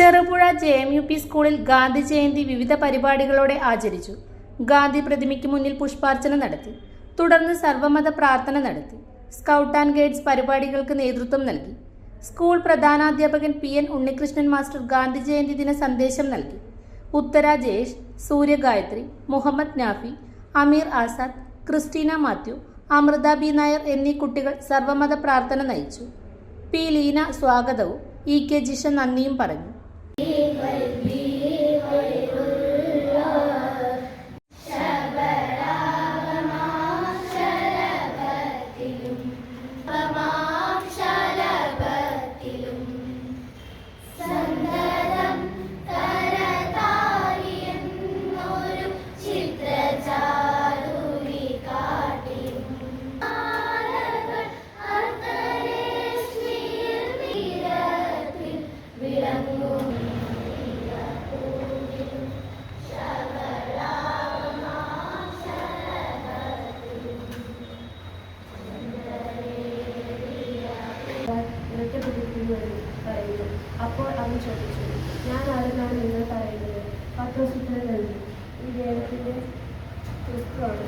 Cherupuzha J M U P സ്കൂളിൽ ഗാന്ധി ജയന്തി വിവിധ പരിപാടികളോടെ ആചരിച്ചു. ഗാന്ധി പ്രതിമയ്ക്ക് മുന്നിൽ പുഷ്പാർച്ചന നടത്തി. തുടർന്ന് സർവമത പ്രാർത്ഥന നടത്തി. സ്കൗട്ട് ആൻഡ് ഗൈഡ്സ് പരിപാടികൾക്ക് നേതൃത്വം നൽകി. School പ്രധാനാധ്യാപകൻ P N Unnikrishnan master Gandhi Jayanti ദിന സന്ദേശം നൽകി. Uthara Jayesh Suryagayathri Muhammad Nafi Ameer Azad Christina Mathew Amritha B Nair എന്നീ കുട്ടികൾ സർവമത പ്രാർത്ഥന നയിച്ചു. പി ലീന സ്വാഗതവും ഇ കെ ജിഷ നന്ദിയും പറഞ്ഞു. He me be. അപ്പോൾ അവൻ ചോദിച്ചു ഞാൻ ആരെന്നാണ് നിങ്ങൾ പറയുന്നത്? പത്രോസുത്തരം നൽകി ഈ ദേവത്തിന്റെ ക്രിസ്തുവാണ്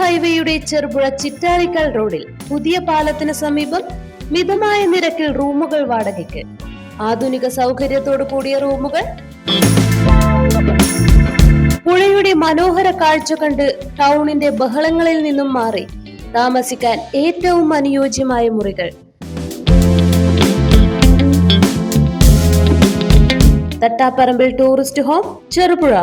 ഹൈവേയുടെ ചെറുപുഴ ചിറ്റാരിക്കൽ റോഡിൽ പുതിയ പാലത്തിന് സമീപം മിതമായ നിരക്കിൽ റൂമുകൾ വാടകയ്ക്ക്. ആധുനിക സൗകര്യത്തോടു കൂടിയ റൂമുകൾ. പുഴയുടെ മനോഹര കാഴ്ച കണ്ട് ടൗണിന്റെ ബഹളങ്ങളിൽ നിന്നും മാറി താമസിക്കാൻ ഏറ്റവും അനുയോജ്യമായ മുറികൾ. Thattaparambil tourist home Cherupuzha.